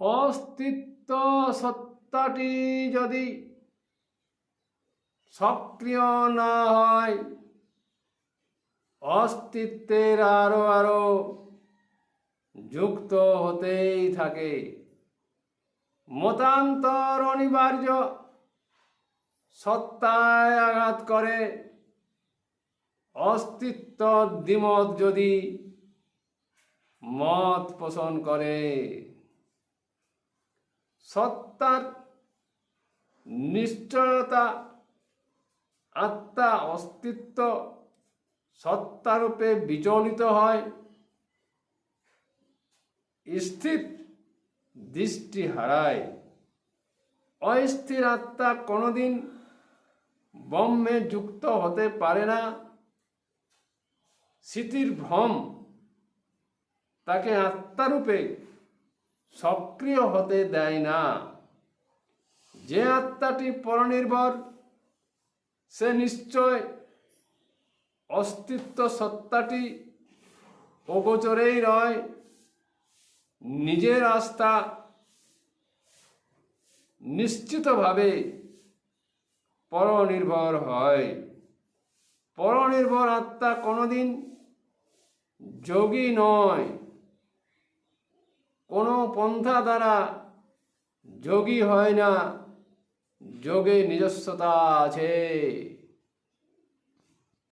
অস্তিত্ব সত্তাটি যদি সক্রিয় না হয়, অস্তিত্বের আরও আরও যুক্ত হতেই থাকে। মতান্তর অনিবার্য, সত্তায় আঘাত করে। অস্তিত্ব দ্বিমত যদি মত পোষণ করে। সত্তার নিশ্চয়তা, আত্মা অস্তিত্ব সত্তারূপে বিচলিত হয়। স্থির দৃষ্টি হারায়। অস্থির আত্মা কোনোদিন ব্রহ্মে যুক্ত হতে পারে না। স্মৃতির ভ্রম তাকে আত্মারূপে সক্রিয় হতে দেয় না। যে আত্মাটি পরনির্ভর, সে নিশ্চয় অস্তিত্ব সত্তাটি অগোচরেই রয়। নিজের আস্থা নিশ্চিতভাবে পরনির্ভর হয়। পরনির্ভর আত্মা কোনোদিন যোগী নয়। কোনো পন্থা দ্বারা যোগী হয় না যোগে নিজস্বতা আছে।